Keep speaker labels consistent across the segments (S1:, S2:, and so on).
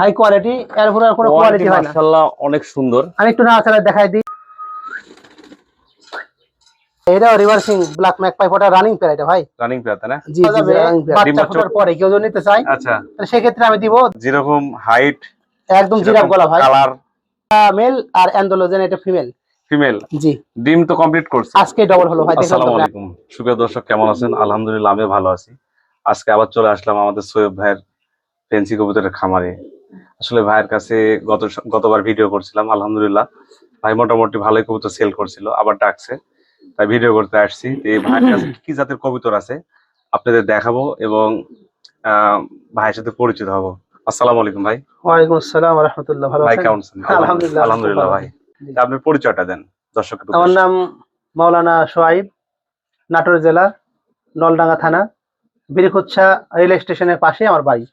S1: High quality এর আর কোনো quality হয় না।
S2: মাশাআল্লাহ অনেক সুন্দর।
S1: আমি একটু না দেখাই দিই। এটা রিভার্সিং ব্ল্যাক ম্যাক পাইপ ওটা রানিং পেয়ার এটা ভাই।
S2: রানিং পেয়ার তাই না?
S1: জি যাবে বাচ্চা ফোটার পরে কেউ যদি নিতে চায়
S2: আচ্ছা।
S1: তাহলে সেক্ষেত্রে আমি দিব
S2: যেরকম হাইট
S1: একদম জিরাফ গলা ভাই।
S2: কালার
S1: মেল আর অ্যান্ডোলোজেন এটা ফিমেল
S2: ফিমেল
S1: জি।
S2: ডিম তো কমপ্লিট করছে।
S1: আজকে ডবল হলো ভাই
S2: আসসালামু আলাইকুম। সুপ্রিয় দর্শক কেমন আছেন? আলহামদুলিল্লাহ আমি ভালো আছি। আজকে আবার চলে আসলাম আমাদের সৈয়দ ভাইয়ের ফেন্সি কবুতরের খামারে। আসলে ভাইয়ের কাছে গত গতবার ভিডিও করছিলাম আলহামদুলিল্লাহ। ভাই মোটামুটি ভালোই কবুতর সেল করছিল আবার ডাকছে। তাই ভিডিও করতে আসছি। এই ভাইয়ের কাছে কি জাতের কবুতর আছে আপনাদের দেখাবো এবং আহ, ভাইয়ের সাথে পরিচিত হব। আসসালামু আলাইকুম ভাই।
S1: ওয়ালাইকুম আসসালাম রাহমাতুল্লাহ। ভালো
S2: ভাই কেমন আছেন?
S1: আলহামদুলিল্লাহ,
S2: আলহামদুলিল্লাহ ভাই। আপনি পরিচয়টা দেন দর্শক
S1: আমার নাম মাওলানা সোয়াইব নাটোর জেলা নলডাঙ্গা থানা। বীরকুচ্ছা রেল স্টেশনের পাশে আমার বাড়ি।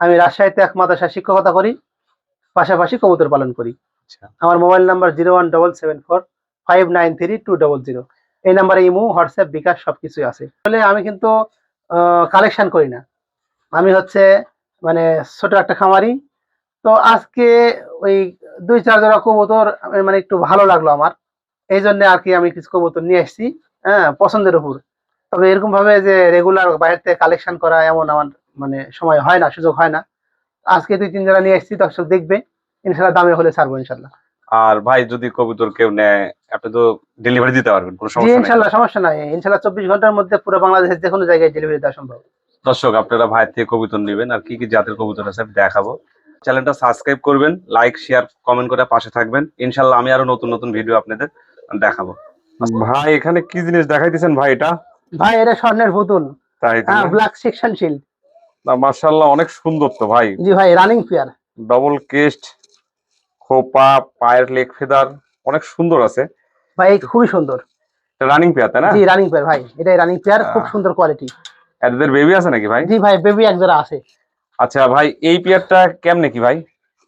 S1: আমি রাজশাহীতে এক মাদ্রাসা শিক্ষকতা করি পাশাপাশি কবুতর পালন করি।
S2: আচ্ছা।
S1: আমার mobile number zero one double seven four five nine three two double zero. এই নাম্বারে ইমো হোয়াটসঅ্যাপ বিকাশ সবকিছুই আছে। আসলে আমি কিন্তু কালেকশন করি না। আমি হচ্ছে মানে ছোট একটা খামারি। তো আজকে ওই দুই চার জোড়া কবুতর মানে একটু ভালো লাগল আমার। এই জন্য আর কি আমি কিছু কবুতর নিয়ে এসেছি হ্যাঁ পছন্দের উপর। তবে এরকম ভাবে যে রেগুলার বাইরে থেকে কালেকশন করা এমন আমার মানে সময় হয় না সুযোগ হয় না। আজকে দুই তিন জোড়া নিয়ে এসেছি দর্শক দেখবে ইনশাল্লাহ দামে হলে ছাড়বো ইনশাল্লাহ
S2: আর ভাই যদি কবুতর কেউ নেয় আপনি তো ডেলিভারি দিতে পারবেন কোনো সমস্যা নেই।
S1: ইনশাল্লাহ সমস্যা নাই। ইনশাল্লাহ চব্বিশ ঘণ্টার মধ্যে পুরো বাংলাদেশের যে কোনো জায়গায় ডেলিভারি দেওয়া সম্ভব।
S2: দর্শক আপনারা ভাই থেকে কবুতর নেবেন আর কি কি জাতের কবুতর আছে আমি দেখাবো। চ্যানেলটা সাবস্ক্রাইব করবেন লাইক শেয়ার কমেন্ট করে পাশে থাকবেন। ইনশাল্লাহ আমি আরও নতুন নতুন ভিডিও আপনাদের দেখাবো। ভাই এখানে কি জিনিস দেখাইতেছেন ভাই এটা?
S1: ভাই এটা স্বর্ণের পুতুল। হ্যাঁ ব্ল্যাক সেকশন শিল্ড
S2: মার্শাল্লাহ অনেক সুন্দর তো ভাই।
S1: জি ভাই রানিং পেয়ার
S2: ডবল কেস্ট খোপা পায়ের লেগ ফেদার অনেক সুন্দর আছে।
S1: ভাই খুবই সুন্দর।
S2: রানিং পেয়ার তাই না?
S1: জি রানিং পেয়ার ভাই এটাই রানিং পেয়ার খুব সুন্দর কোয়ালিটি
S2: এদের বেবি আছে নাকি ভাই?
S1: জি ভাই বেবি এক জোড়া আছে।
S2: আচ্ছা ভাই এই পেয়ারটা কেমনে কি ভাই?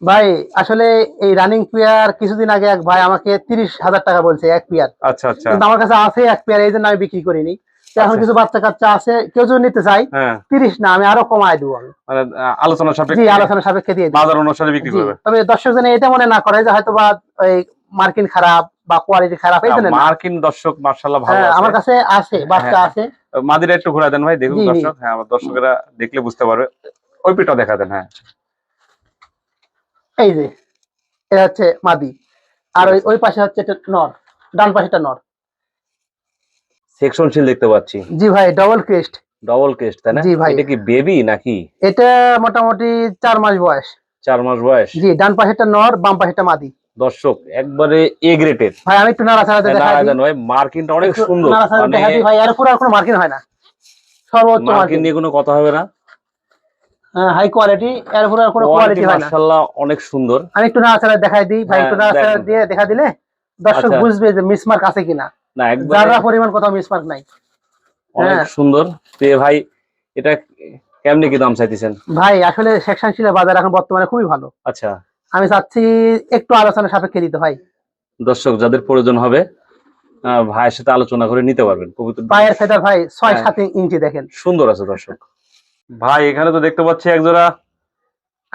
S1: ভাই আসলে এই রানিং পেয়ার কিছুদিন আগে এক ভাই আমাকে তিরিশ হাজার টাকা বলছে এক পেয়ার
S2: আচ্ছা আচ্ছা।
S1: কিন্তু আমার কাছে আছে এক পেয়ার এই জন্য আমি বিক্রি করিনি। এখন
S2: আচ্ছা।
S1: কিছু বাচ্চা কাচ্চা আছে কেউ যদি নিতে চাই
S2: হ্যাঁ।
S1: তিরিশ না আমি আরও কমায় দেবো আমি।
S2: মানে আলোচনা সাপেক্ষে
S1: আলোচনা সাপেক্ষে দিয়ে
S2: বাজার অনুসারে বিক্রি করবে।
S1: তবে দর্শক জনে এটা মনে না করে যে হয়তো বা ওই মার্কিন খারাপ বা কোয়ালিটি খারাপ এই জন্য
S2: মার্কিন দর্শক মার্শাল্লাহ ভালো
S1: হ্যাঁ, আমার কাছে আছে বাচ্চা
S2: হ্যাঁ।
S1: আছে।
S2: মাদিরা একটু ঘুরা দেন ভাই দেখুন। দর্শক। হ্যাঁ আমার দর্শকেরা দেখলে বুঝতে পারবে। ওই পিঠটা দেখা দেন হ্যাঁ।
S1: এই যে এটা হচ্ছে মাদি। আর ওই ওই পাশে হচ্ছে নর ডান পাশেটা নর।
S2: সেকশন শিল দেখতে পাচ্ছি।
S1: জি ভাই ডবল ক্রেস্ট
S2: ডবল কেস্ট তাই না?
S1: জি ভাই।
S2: এটা কি বেবি নাকি?
S1: এটা মোটামুটি চার মাস বয়স।
S2: চার মাস বয়স।
S1: জি ডান পাশেটা নর বাম পাশেটা মাদি।
S2: দর্শক একবারে এ গ্রেটেড
S1: ভাই আমি একটু নাড়াচাড়াতে দেখা দিই।
S2: ভাই মার্কিনটা অনেক সুন্দর। মানে
S1: ভাই এর উপর আর কোনো মার্কিন হয় না। সর্বোচ্চ
S2: মার্কিন
S1: মার্কিন
S2: নিয়ে কোনো কথা হবে না।
S1: হাই কোয়ালিটি এর উপর আর কোনো
S2: কোয়ালিটি
S1: হয় না।
S2: মাশাআল্লাহ অনেক সুন্দর।
S1: আমি একটু নাড়াচাড়া দেখাই দিই ভাই
S2: হ্যাঁ,
S1: একটু নাড়াচাড়া
S2: দেখেন।
S1: দিয়ে দেখা দিলে দর্শক
S2: আচ্ছা।
S1: বুঝবে যে মিসমার্ক আছে কিনা।
S2: না একবারে
S1: যারা পরিমাণ কোথাও মিসমার্ক নাই।
S2: অনেক
S1: হ্যাঁ।
S2: সুন্দর। তে ভাই এটা কেমনে কি দাম চাইতেছেন?
S1: ভাই আসলে সেকশন ছিল বাজার এখন বর্তমানে খুবই ভালো।
S2: আচ্ছা।
S1: আমি চাচ্ছি একটু আলোচনা সাপেক্ষে দিতে ভাই
S2: দর্শক যাদের প্রয়োজন হবে আহ, ভাইয়ের সাথে আলোচনা করে নিতে পারবেন। কবুতর
S1: পায়ের ফেদার ভাই ছয়
S2: হ্যাঁ।
S1: সাত ইঞ্চি দেখেন।
S2: সুন্দর আছে দর্শক। ভাই এখানে তো দেখতে পাচ্ছি একজোড়া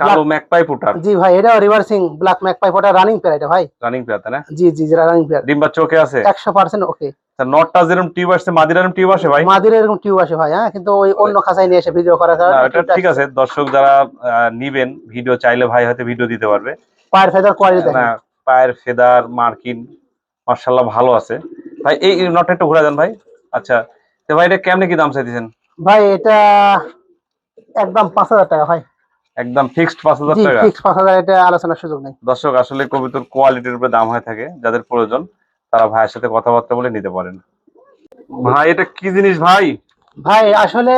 S2: কালো ম্যাকপাই ফুটার
S1: জি ভাই এটা রিভার্সিং ব্ল্যাক ম্যাক পাইপ ওটা রানিং পেয়ার এটা ভাই।
S2: রানিং পেয়ার তাই না?
S1: জি জি রানিং পেয়ার
S2: ডিম্বা চোখে আছে?
S1: একশো পার্সেন্ট ওকে
S2: তা নটটা যেরকম টিউব আসছে মাদির এরকম টিউব আসে ভাই?
S1: মাদির এরকম টিউব আসে ভাই হ্যাঁ কিন্তু ওই অন্য খাঁচায় নিয়ে এসে ভিডিও কারণে
S2: এটা ঠিক আছে। দর্শক যারা নিবেন ভিডিও চাইলে ভাই হয়তো ভিডিও দিতে পারবে।
S1: পায়ের ফেদার কোয়ালিটি
S2: না
S1: দেখেন।
S2: পায়ের ফেদার মার্কিন মার্শাল্লাহ ভালো আছে। ভাই এই এই নটটা একটু ঘুরে দেন ভাই। আচ্ছা তো ভাই এটা কেমনে কি দাম চাইতেছেন?
S1: ভাই এটা একদম পাঁচ হাজার টাকা ভাই।
S2: একদম ফিক্সড পাঁচ হাজার
S1: জি
S2: টাকা।
S1: ফিক্স পাঁচ হাজার এটা আলোচনার সুযোগ নেই।
S2: দর্শক আসলে কবিতার কোয়ালিটির উপরে দাম হয়ে থাকে যাদের প্রয়োজন তারা ভাইয়ের সাথে কথাবার্তা বলে নিতে পারেন। ভাই এটা কি জিনিস ভাই?
S1: ভাই আসলে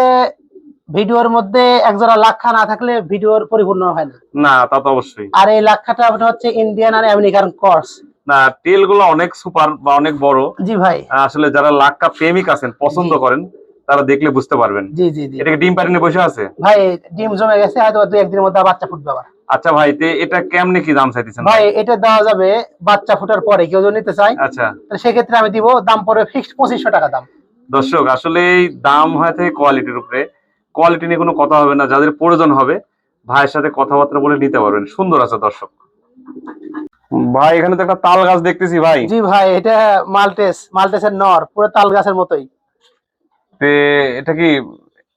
S1: ভিডিওর মধ্যে একজোড়া লাক্ষা না থাকলে ভিডিওর পরিপূর্ণ হয় না।
S2: না তা তো অবশ্যই।
S1: আর এই লাক্ষাটা আপনার হচ্ছে ইন্ডিয়ান আর আমেরিকান কর্স
S2: না তেলগুলো অনেক সুপার বা অনেক বড়।
S1: জি ভাই।
S2: আসলে যারা লাক্কা প্রেমিক আছেন পছন্দ করেন তারা দেখলে বুঝতে পারবেন।
S1: জি জি জি।
S2: এটা ডিম পারিনে বসে আছে?
S1: ভাই ডিম জমে গেছে হয়তো দুই একদিনের মধ্যে বাচ্চা ফুটবে আবার।
S2: আচ্ছা ভাই তে এটা কেমনে কি দাম চাইতেছেন?
S1: ভাই এটা দেওয়া যাবে বাচ্চা ফুটার পরে কেউ যদি নিতে চায়
S2: আচ্ছা।
S1: তাহলে সেক্ষেত্রে আমি দিব দাম পড়বে ফিক্সড পঁচিশশো টাকা দাম।
S2: দর্শক আসলে এই দাম হয় থাকে কোয়ালিটির উপরে। কোয়ালিটি নিয়ে কোনো কথা হবে না যাদের প্রয়োজন হবে ভাইয়ের সাথে কথাবার্তা বলে নিতে পারবেন। সুন্দর আছে দর্শক। ভাই এখানে তো একটা তাল গাছ দেখতেছি ভাই।
S1: জি ভাই এটা মালটেস মালটেসের নর পুরো তাল গাছের মতোই।
S2: তে এটা কি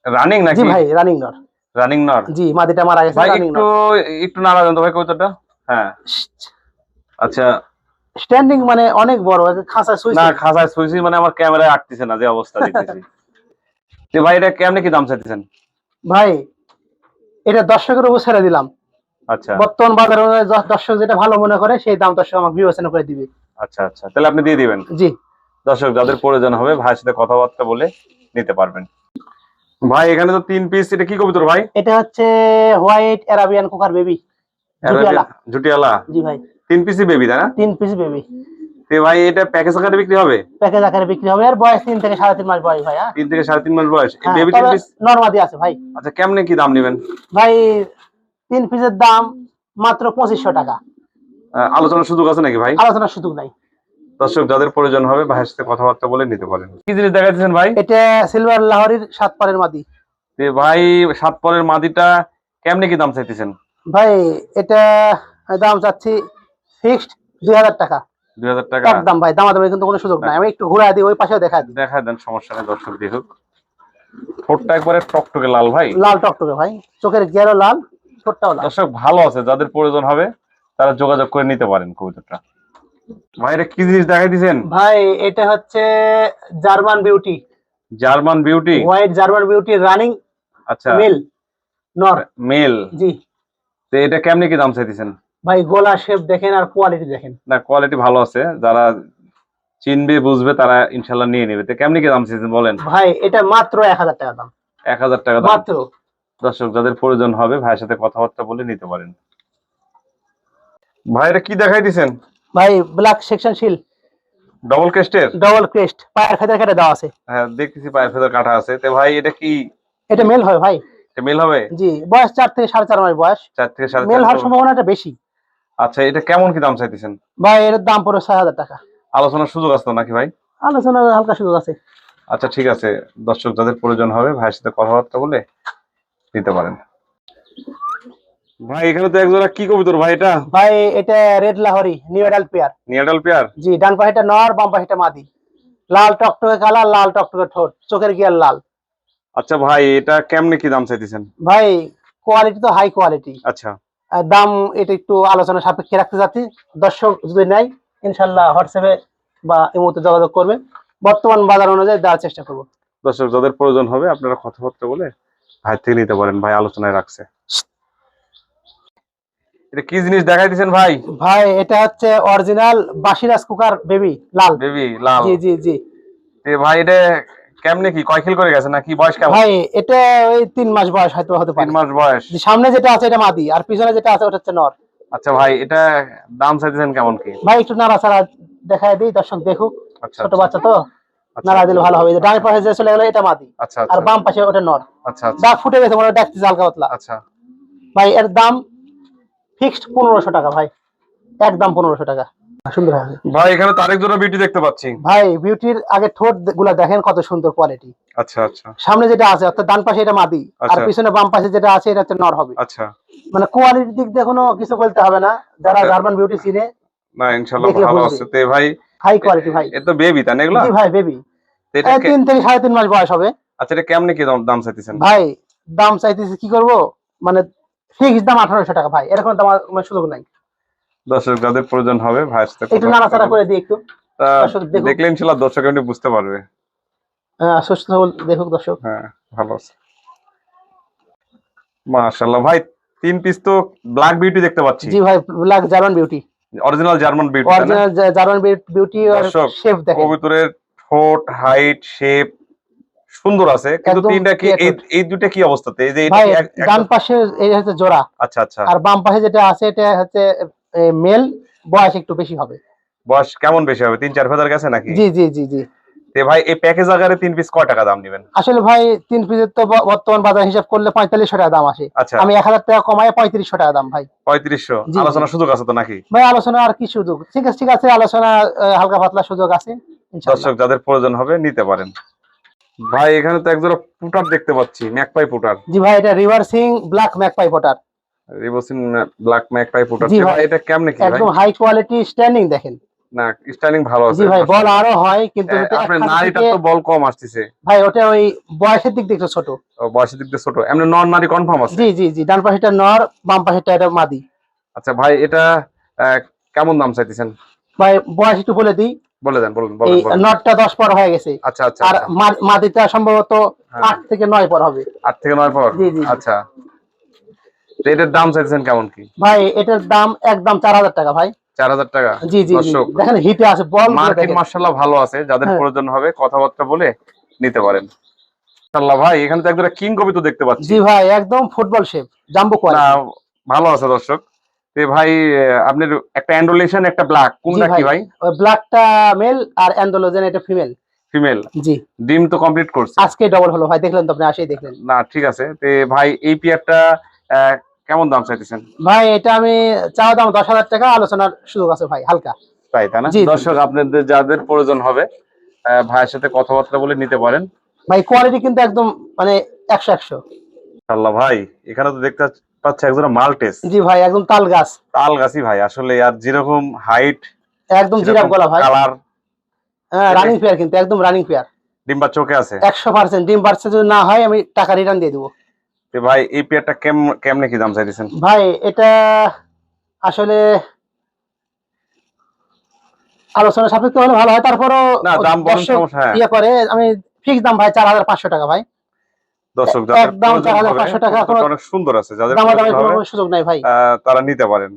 S2: রানিং
S1: জি
S2: নাকি
S1: ভাই রানিং নর
S2: রানিং নর
S1: জি মাদিটা মারা গেছে
S2: ভাই
S1: রানিং
S2: একটু একটু নাড়া দেন তো ভাই কবিতাটা হ্যাঁ। আচ্ছা।
S1: স্ট্যান্ডিং মানে অনেক বড় খাঁচা সুইচ
S2: না খাসায় শুয়েছি মানে আমার ক্যামেরায় আটতেছে না যে অবস্থা দেখতেছি। তে ভাই এটা কেমনে কি দাম চাইতেছেন?
S1: ভাই এটা দর্শকের উপর ছেড়ে দিলাম।
S2: আচ্ছা।
S1: বর্তমান বাজারে দর্শক যেটা ভালো মনে করে সেই দাম দর্শক আমাকে বিবেচনা করে দিবে।
S2: আচ্ছা আচ্ছা। তাহলে আপনি দিয়ে দিবেন।
S1: জি।
S2: দর্শক যাদের প্রয়োজন হবে ভাইয়ের সাথে কথাবার্তা বলে নিতে পারবেন। ভাই এখানে তো তিন পিস এটা কি কবিতর ভাই?
S1: এটা হচ্ছে হোয়াইট অ্যারাবিয়ান কুকার বেবি জুটিয়ালা
S2: জুটিয়ালা
S1: জি ভাই।
S2: তিন পিসই বেবি তাই না?
S1: তিন পিস বেবি
S2: তে ভাই এটা প্যাকেজ আকারে বিক্রি হবে?
S1: প্যাকেজ আকারে বিক্রি হবে আর বয়স তিন থেকে সাড়ে তিন মাস বয়স ভাই হ্যাঁ?
S2: তিন থেকে সাড়ে তিন মাস বয়স।
S1: হ্যাঁ,
S2: বেবি তিন
S1: তবে
S2: পিস
S1: নর্মাদি আছে ভাই।
S2: আচ্ছা কেমনে কি দাম নেবেন?
S1: ভাই তিন পিসের দাম মাত্র পঁচিশশো টাকা।
S2: আলোচনার সুযোগ আছে নাকি ভাই?
S1: আলোচনার সুযোগ নাই।
S2: দর্শক যাদের প্রয়োজন হবে ভাইয়ের সাথে কথাবার্তা বলে নিতে পারেন। কি জিনিস দেখাচ্ছেন ভাই?
S1: এটা সিলভার লাহরির সাত পারের মাদি।
S2: ভাই সাত পরের মাদিটা কেমনে কি দাম চাইতেছেন?
S1: ভাই এটা দাম চাচ্ছি ফিক্সড দুই হাজার টাকা।
S2: দুই হাজার টাকা?
S1: একদম ভাই দামাদামি কিন্তু কোনো সুযোগ নাই। আমি একটু ঘুরে দিই ওই পাশেও দেখা দিই।
S2: দেখা দেন সমস্যা নেই দর্শক দেখুক ঠোঁটটা একবারে টকটকে লাল ভাই।
S1: লাল টকটকে ভাই চোখের গেরও লাল ঠোঁটটাও লাল।
S2: দর্শক ভালো আছে যাদের প্রয়োজন হবে তারা যোগাযোগ করে নিতে পারেন কবুতরটা। ভাই এটা কি জিনিস দেখাই দিছেন?
S1: ভাই এটা হচ্ছে German beauty.
S2: German beauty?
S1: White German beauty running
S2: আচ্ছা।
S1: মেল নর
S2: মেল
S1: জি।
S2: তো এটা কেমনে কি দাম চাইতেছেন?
S1: ভাই গোলা শেপ দেখেন আর কোয়ালিটি দেখেন।
S2: না কোয়ালিটি ভালো আছে। যারা চিনবে বুঝবে তারা ইনশাল্লাহ নিয়ে নেবে। তো কেমনে কি দাম চাইতেছেন বলেন?
S1: ভাই এটা মাত্র এক হাজার টাকা দাম।
S2: এক হাজার টাকা দাম।
S1: মাত্র।
S2: দর্শক যাদের প্রয়োজন হবে ভাইয়ের সাথে কথাবার্তা বলে নিতে পারেন। ভাইরা কি দেখাই দিছেন?
S1: ভাই ব্ল্যাক সেকশন শিল
S2: ডবল কেস্টের
S1: ডবল ক্রেস্ট পায়ের ফেদার কেটে দেওয়া আছে।
S2: হ্যাঁ দেখতেছি পায়ের ফেদার কাটা আছে। তো ভাই এটা কি?
S1: এটা মেল হয় ভাই।
S2: এটা মেল হবে?
S1: জি বয়স চার থেকে সাড়ে চার মাস বয়স।
S2: চার থেকে সাড়ে
S1: মেল হওয়ার সম্ভাবনাটা বেশি।
S2: আচ্ছা এটা কেমন কি দাম চাইতেছেন?
S1: ভাই এর দাম পড়ে ছয় হাজার টাকা।
S2: আলোচনার সুযোগ আছে নাকি ভাই?
S1: আলোচনার হালকা সুযোগ আছে।
S2: আচ্ছা ঠিক আছে। দর্শক যাদের প্রয়োজন হবে ভাইয়ের সাথে কথাবার্তা বলে নিতে পারেন। ভাই এখানে তো একজোড়া কি কবিতর ভাই এটা?
S1: ভাই এটা red Lahori new adult pair
S2: pair
S1: জি ডান নর বাম মাদি। লাল টকটকে কালার লাল টকটকে ঠোঁট চোখের গিয়ার লাল।
S2: আচ্ছা ভাই এটা কেমনে কি দাম চাইতেছেন?
S1: ভাই কোয়ালিটি তো হাই কোয়ালিটি
S2: আচ্ছা।
S1: দাম এটা একটু আলোচনা সাপেক্ষে রাখতে যাচ্ছি দর্শক যদি নেয় ইনশাল্লাহ হোয়াটসঅ্যাপে বা এই মুহূর্তে যোগাযোগ করবে বর্তমান বাজার অনুযায়ী দেওয়ার চেষ্টা করব।
S2: দর্শক যাদের প্রয়োজন হবে আপনারা কথাবার্তা বলে ভাই থেকে নিতে পারেন ভাই আলোচনায় রাখছে। এটা কি জিনিস দেখাই ভাই?
S1: ভাই এটা হচ্ছে অরিজিনাল বাসিরাজ কুকার বেবি লাল।
S2: বেবি লাল।
S1: জি জি জি।
S2: তে ভাই এটা কেমনে কি? কয় খিল করে গেছে নাকি? বয়স কেমন?
S1: ভাই এটা ওই তিন মাস বয়স হয়তো হতে পারে।
S2: মাস বয়স।
S1: সামনে যেটা আছে এটা মাদি আর পিছনে যেটা আছে ওটা হচ্ছে নর।
S2: আচ্ছা ভাই এটা দাম চাইতেছেন কেমন কি?
S1: ভাই একটু নাড়া নাড়াচাড়া দেখায় দিই দর্শক দেখুক।
S2: আচ্ছা
S1: ছোট বাচ্চা তো
S2: আচ্ছা,
S1: নাড়া দিলে ভালো হবে। যে ডান পাশে যে চলে গেলো এটা মাদি।
S2: আচ্ছা
S1: আর
S2: আচ্ছা
S1: বাম পাশে ওটা নর।
S2: আচ্ছা আচ্ছা।
S1: দাগ ফুটে গেছে মনে হয় হালকা পাতলা।
S2: আচ্ছা।
S1: ভাই এর দাম ফিক্সড পনেরোশো টাকা ভাই। একদম পনেরোশো টাকা। সুন্দর
S2: ভাই এখানে তারেক জোড়া বিউটি দেখতে পাচ্ছি।
S1: ভাই বিউটির আগে ঠোঁটগুলা দেখেন কত সুন্দর কোয়ালিটি
S2: আচ্ছা আচ্ছা।
S1: সামনে যেটা আছে অর্থাৎ ডান পাশে এটা মাদি আর
S2: আচ্ছা।
S1: পিছনে বাম পাশে যেটা আছে এটা হচ্ছে নর হবে।
S2: আচ্ছা।
S1: মানে কোয়ালিটির দিক দিয়ে কোনো কিছু বলতে হবে না। যারা
S2: আচ্ছা।
S1: জার্মান বিউটি চিনে
S2: না ইনশাল্লাহ
S1: দেখলে
S2: ভালো আছে। তে ভাই
S1: হাই কোয়ালিটি ভাই।
S2: এ বেবি তাই না এগুলা?
S1: জি ভাই বেবি
S2: এটা
S1: তিন থেকে সাড়ে তিন মাস বয়স হবে।
S2: আচ্ছা এটা কেমনে কি দাম দাম চাইতেছেন?
S1: ভাই দাম চাইতেছি কি করব? মানে ফিক্স দাম আঠারোশো টাকা ভাই। এরকম দাম সুযোগ নাই।
S2: দর্শক যাদের প্রয়োজন হবে ভাইয়ের সাথে
S1: একটু নাড়াচাড়া করে দিই একটু। দর্শক
S2: এমনি বুঝতে পারবে।
S1: আহ, সুস্থ দেখুক দর্শক।
S2: হ্যাঁ ভালো আছে। মাশাআল্লাহ ভাই তিন পিস তো ব্ল্যাক বিউটি দেখতে পাচ্ছি।
S1: জি ভাই black German beauty
S2: original German beauty
S1: original German beauty আর শেফ দেখেন।
S2: কবুতরের ঠোঁট হাইট শেপ সুন্দর আছে কিন্তু তিনটা কি এই দুটা কি অবস্থাতে এই যে
S1: ডান পাশে এই হচ্ছে জোড়া।
S2: আচ্ছা আচ্ছা।
S1: আর বাম পাশে যেটা আছে এটা হচ্ছে মেল। বয়স একটু বেশি হবে।
S2: বয়স কেমন বেশি হবে? তিন চার ফেদার গেছে নাকি?
S1: জি জি জি জি।
S2: তে ভাই এই প্যাকেজ আকারে তিন পিস কয় টাকা দাম নেবেন?
S1: আসলে ভাই তিন পিসের তো বর্তমান বাজার হিসাব করলে পঁয়তাল্লিশশো টাকা দাম আসে।
S2: আচ্ছা।
S1: আমি এক হাজার টাকা কমায় পঁয়ত্রিশশো টাকা দাম ভাই।
S2: পঁয়ত্রিশশো?
S1: জি।
S2: সুযোগ আছে তো নাকি?
S1: ভাই আলোচনা আর কি সুযোগ? ঠিক আছে ঠিক আছে আলোচনা হালকা পাতলা সুযোগ আছে
S2: দর্শক যাদের প্রয়োজন হবে নিতে পারেন। ভাই এখানে তো একজোড়া পুটার দেখতে পাচ্ছি ম্যাকপাই পুটার।
S1: জি ভাই এটা reversing black magpie pouter.
S2: Reversing black magpie pouter.
S1: জি ভাই।
S2: ভাই এটা কেমনে কি ভাই?
S1: একদম হাই কোয়ালিটি স্ট্যান্ডিং দেখেন।
S2: না স্টাইলিং ভালো আছে।
S1: জি ভাই বল আরও হয় কিন্তু
S2: আপনার নারীটা তো বল কম আসতেছে।
S1: ভাই ওটা ওই বয়সের দিক দিয়ে ছোট।
S2: ও, বয়সের দিক দিয়ে ছোট। এমনি নন নারী কনফার্ম আছে?
S1: জি জি জি ডান পাশেটা নর বাম পাশেটা এটা মাদি।
S2: আচ্ছা ভাই এটা কেমন দাম চাইতেছেন?
S1: ভাই বয়স একটু বলে দিই।
S2: বলে দেন বলুন।
S1: নটটা দশ পর হয়ে গেছে।
S2: আচ্ছা আচ্ছা
S1: আর
S2: আচ্ছা।
S1: মা- মাদিটা সম্ভবত
S2: হ্যাঁ।
S1: থেকে পর হবে।
S2: থেকে পর। আচ্ছা। তো এটার দাম চাইতেছেন কেমন কি?
S1: ভাই এটার দাম একদম চার হাজার টাকা ভাই।
S2: টাকা?
S1: জি দেখেন হিটে আছে বল
S2: মার্কেট ভালো আছে যাদের
S1: হ্যাঁ।
S2: প্রয়োজন হবে কথাবার্তা বলে নিতে পারেন। মাশাআল্লাহ ভাই এখানে তো একজোড়া কিং কবি তো দেখতে পাচ্ছি।
S1: জি ভাই একদম ফুটবল শেপ জাম্বো কোয়ালিটি
S2: ভালো আছে দর্শক। তো ভাই আপনার একটা অ্যান্ডোলেশন একটা ব্ল্যাক কোনটা। কি ভাই?
S1: ব্ল্যাকটা মেল আর অ্যান্ডোলোজেন এটা ফিমেল
S2: ফিমেল
S1: জি।
S2: ডিম তো কমপ্লিট করছে।
S1: আজকে ডবল হলো ভাই দেখলেন তো আপনি আসেই দেখলেন।
S2: না ঠিক আছে। তো ভাই এই পেয়ারটা কেমন দাম চাইতেছেন?
S1: ভাই এটা আমি চাওয়া দাম দশ হাজার টাকা আলোচনার সুযোগ আছে ভাই হালকা।
S2: তাই তাই না। দর্শক আপনাদের যাদের প্রয়োজন হবে ভাইয়ের সাথে কথাবার্তা বলে নিতে পারেন।
S1: ভাই কোয়ালিটি কিন্তু একদম মানে একশো একশো।
S2: আল্লাহ ভাই এখানে তো দেখতে পাচ্ছি একজন মালটেস
S1: জি ভাই একদম তাল গাছ।
S2: তাল গাছি ভাই আসলে আর যেরকম হাইট
S1: একদম জিরাফ গলা ভাই।
S2: কালার
S1: হ্যাঁ রানিং পেয়ার কিন্তু একদম রানিং পেয়ার
S2: ডিম্বা চোখে আছে?
S1: একশো পার্সেন্ট ডিম বাড়ছে যদি না হয় আমি টাকা রিটার্ন দিয়ে দেবো।
S2: তো ভাই এই পেয়ারটা কেম কেমনে কি দাম চাইতেছেন?
S1: ভাই এটা আসলে আলোচনা সাপেক্ষে হলে ভালো হয় তারপরও
S2: না দাম বলুন সমস্যা হ্যাঁ।
S1: ইয়ে করে। আমি ফিক্স দাম ভাই চার হাজার পাঁচশো টাকা ভাই।
S2: দর্শক
S1: একদম 4500 টাকা
S2: কবুতরটা অনেক সুন্দর আছে যাদের
S1: দামাদামি
S2: প্রয়োজন
S1: সুযোগ নাই ভাই।
S2: তারা নিতে পারেন।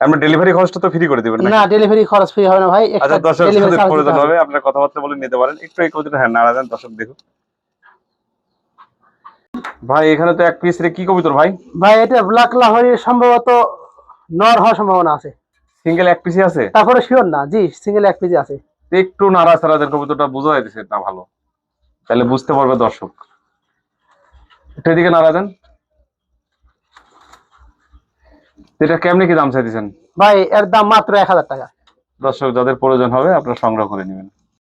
S2: আমরা ডেলিভারি খরচটা তো ফ্রি করে দিবেন
S1: না ডেলিভারি খরচ ফ্রি হবে না ভাই
S2: আচ্ছা দর্শক
S1: delivery
S2: প্রয়োজন
S1: হবে।
S2: হবে আপনার কথাবার্তা বলে নিতে পারেন। একটু এই হ্যাঁ নাড়া দেন দর্শক দেখুন। ভাই এখানে তো এক পিস রে কি কবিতর ভাই?
S1: ভাই এটা ব্ল্যাক সম্ভবত নর হওয়ার সম্ভাবনা আছে।
S2: সিঙ্গেল এক পিসই আছে?
S1: তারপরে শিওর না জি সিঙ্গেল এক আছে।
S2: একটু নাড়া ছাড়া দেন কবিতাটা বোঝা যাইতেছে না ভালো। তাহলে বুঝতে পারবে দর্শক। একটু এদিকে নাড়া দেন। এটা কেমনি কি দাম চাইতেছেন?
S1: ভাই এর দাম মাত্র এক হাজার টাকা।
S2: দর্শক যাদের প্রয়োজন হবে আপনারা সংগ্রহ করে নেবেন।